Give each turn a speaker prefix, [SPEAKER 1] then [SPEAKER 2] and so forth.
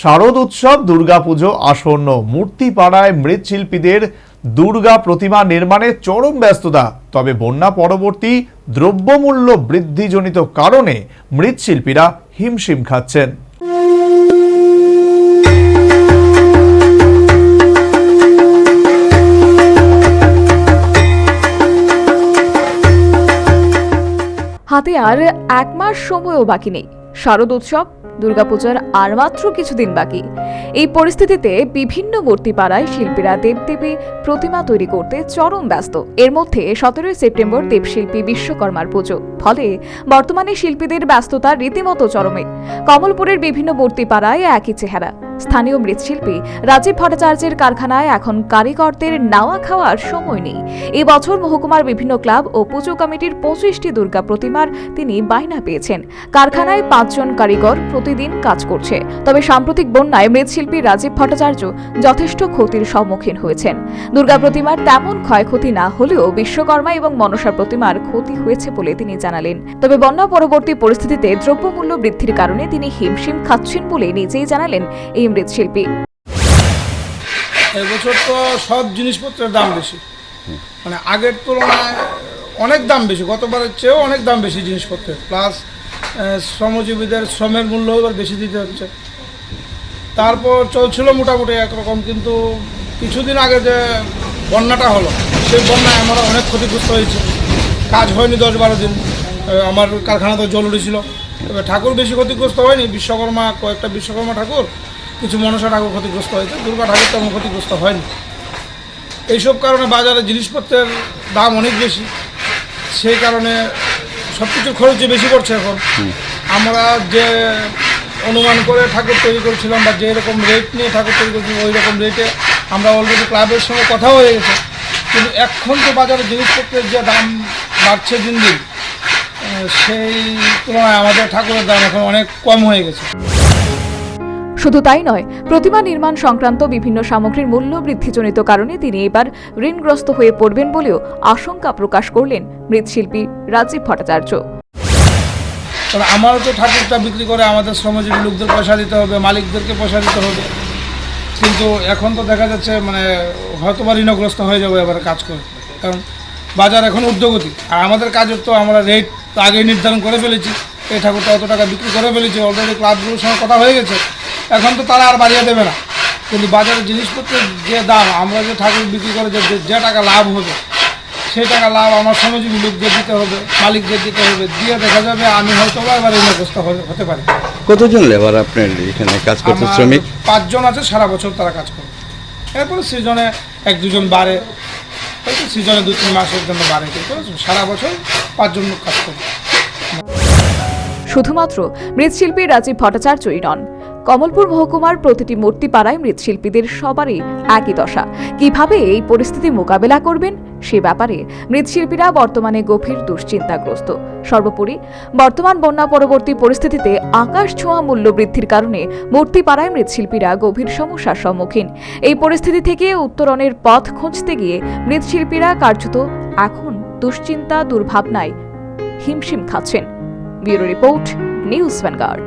[SPEAKER 1] শারদ উৎসব, দুর্গাপুজো, আসন্ন মূর্তিপাড়ায় মৃৎশিল্পীদের দুর্গা প্রতিমা নির্মাণে চরম ব্যস্ততা। তবে বন্যা পরবর্তী দ্রব্যমূল্য বৃদ্ধিজনিত কারণে মৃৎশিল্পীরা হিমশিম খাচ্ছেন।
[SPEAKER 2] হাতে আর এক মাস সময়ও বাকি নেই। শারদ উৎসব দুর্গাপূজার আর মাত্র কিছুদিন বাকি। এই পরিস্থিতিতে বিভিন্ন মূর্তিপাড়ায় শিল্পীরা দেবদেবী প্রতিমা তৈরি করতে চরম ব্যস্ত। এর মধ্যে সতেরোই সেপ্টেম্বর দেবশিল্পী বিশ্বকর্মার পুজো। ফলে বর্তমানে শিল্পীদের ব্যস্ততা রীতিমতো চরমে। কমলপুরের বিভিন্ন মূর্তিপাড়ায় একই চেহারা। স্থানীয় মৃৎশিল্পী রাজীব ভট্টাচার্যের কারখানায় এখন কারিগরদের নাওয়া খাওয়ার সময় নেই। এবছর মহকুমার বিভিন্ন ক্লাব ও পুজো কমিটির পঁচিশটি দুর্গা প্রতিমার তিনি বায়না পেয়েছেন। কারখানায় পাঁচজন কারিগর প্রতিদিন কাজ করছে। তবে সাম্প্রতিক বন্যায় মৃৎশিল্পী রাজীব ভট্টাচার্য যথেষ্ট ক্ষতির সম্মুখীন হয়েছেন। দুর্গা প্রতিমার তেমন ক্ষয়ক্ষতি না হলেও বিশ্বকর্মা এবং মনসা প্রতিমার ক্ষতি হয়েছে বলে তিনি জানালেন। তবে বন্যা পরবর্তী পরিস্থিতিতে দ্রব্যমূল্য বৃদ্ধির কারণে তিনি হিমশিম খাচ্ছেন বলে নিজেই জানালেন এই মৃৎশিল্পী।
[SPEAKER 3] এবছর তো সব জিনিসপত্রের দাম বেশি। মানে আগের তুলনায় অনেক দাম বেশি, গতবারের চেয়েও অনেক দাম বেশি জিনিসপত্রের। প্লাস শ্রমজীবীদের শ্রমের মূল্য এবার বেশি দিতে হচ্ছে। তারপর চলছিল মোটামুটি একরকম, কিন্তু কিছুদিন আগে যে বন্যাটা হলো, সেই বন্যায় আমরা অনেক ক্ষতিগ্রস্ত হয়েছে। কাজ হয়নি দশ বারো দিন। আমার কারখানাতে জল উঠেছিল এবার ঠাকুর বেশি ক্ষতিগ্রস্ত হয়নি। বিশ্বকর্মা, কয়েকটা বিশ্বকর্মা ঠাকুর কিছু মনসা ঠাকুর ক্ষতিগ্রস্ত হয়েছে দুর্গা ঠাকুর তেমন ক্ষতিগ্রস্ত হয়নি। এইসব কারণে বাজারে জিনিসপত্রের দাম অনেক বেশি সেই কারণে সব কিছুর খরচ বেশি পড়ছে এখন। আমরা যে অনুমান করে ঠাকুর তৈরি করেছিলাম বা যে রকম রেট নিয়ে ঠাকুর তৈরি করেছিলাম ওই রকম রেটে আমরা অলরেডি ক্লাবের সঙ্গে কথা হয়ে গেছে। কিন্তু এখন তো বাজারে জিনিসপত্রের যে দাম বাড়ছে দিন দিন সেই তুলনায় আমাদের ঠাকুরের দাম এখন অনেক কম হয়ে গেছে।
[SPEAKER 2] শুধু তাই নয়, প্রতিমা নির্মাণ সংক্রান্ত বিভিন্ন সামগ্রীর মূল্য বৃদ্ধিজনিত কারণে তিনি এবার ঋণগ্রস্ত হয়ে পড়বেন বলেও আশঙ্কা প্রকাশ করলেন মৃৎশিল্পী রাজীব ভট্টাচার্য।
[SPEAKER 3] আমারও তো ঠাকুরটা বিক্রি করে আমাদের শ্রমজীবী লোকদের পয়সা দিতে হবে, মালিকদেরকে পয়সা দিতে হবে। কিন্তু এখন তো দেখা যাচ্ছে মানে হয়তো বা ঋণগ্রস্ত হয়ে যাবে এবার কাজ করে। কারণ বাজার এখন ঊর্ধ্বগতি। আর আমাদের কাজের তো আমরা রেট আগেই নির্ধারণ করে ফেলেছি। এই ঠাকুরটা অত টাকা বিক্রি করে ফেলেছি অলরেডি ক্লাবগুলোর সঙ্গে কথা হয়ে গেছে। এখন তো তারা আর বাড়িয়ে দেবে না। কিন্তু বাজারের জিনিসপত্রের যে দাম আমরা যে ঠাকুর বিক্রি করে যে যে টাকা লাভ হবে সেই টাকা লাভ আমার শ্রমজীবী লোকদের দিতে হবে মালিকদের দিতে হবে। দিয়ে দেখা যাবে আমি হয়তো বা এবার ঋণগ্রস্ত হতে- হতে পারি।
[SPEAKER 4] কতজন লেবার আপনার এখানে কাজ করতে শ্রমিক?
[SPEAKER 3] পাঁচজন আছে সারা বছর তারা কাজ করে। এরপরে সিজনে এক দুজন বাড়ে হয়তো সিজনে দু তিন মাসের জন্য বাড়ে। কিন্তু সারা বছর পাঁচজন লোক কাজ করে।
[SPEAKER 2] শুধুমাত্র মৃৎশিল্পী রাজীব ভট্টাচার্যই নন কমলপুর মহকুমার প্রতিটি মূর্তিপাড়ায় মৃৎশিল্পীদের সবারই একই দশা। কীভাবে এই পরিস্থিতি মোকাবেলা করবেন, সে ব্যাপারে মৃৎশিল্পীরা বর্তমানে গভীর দুশ্চিন্তাগ্রস্ত। সর্বোপরি, বর্তমান বন্যা পরবর্তী পরিস্থিতিতে আকাশ ছোঁয়া মূল্য বৃদ্ধির কারণে মূর্তিপাড়ায় মৃৎশিল্পীরা গভীর সমস্যার সম্মুখীন। এই পরিস্থিতি থেকে উত্তরণের পথ খুঁজতে গিয়ে মৃৎশিল্পীরা কার্যত এখন দুশ্চিন্তা দুর্ভাবনায় হিমশিম খাচ্ছেন। Bureau report, news Vanguard.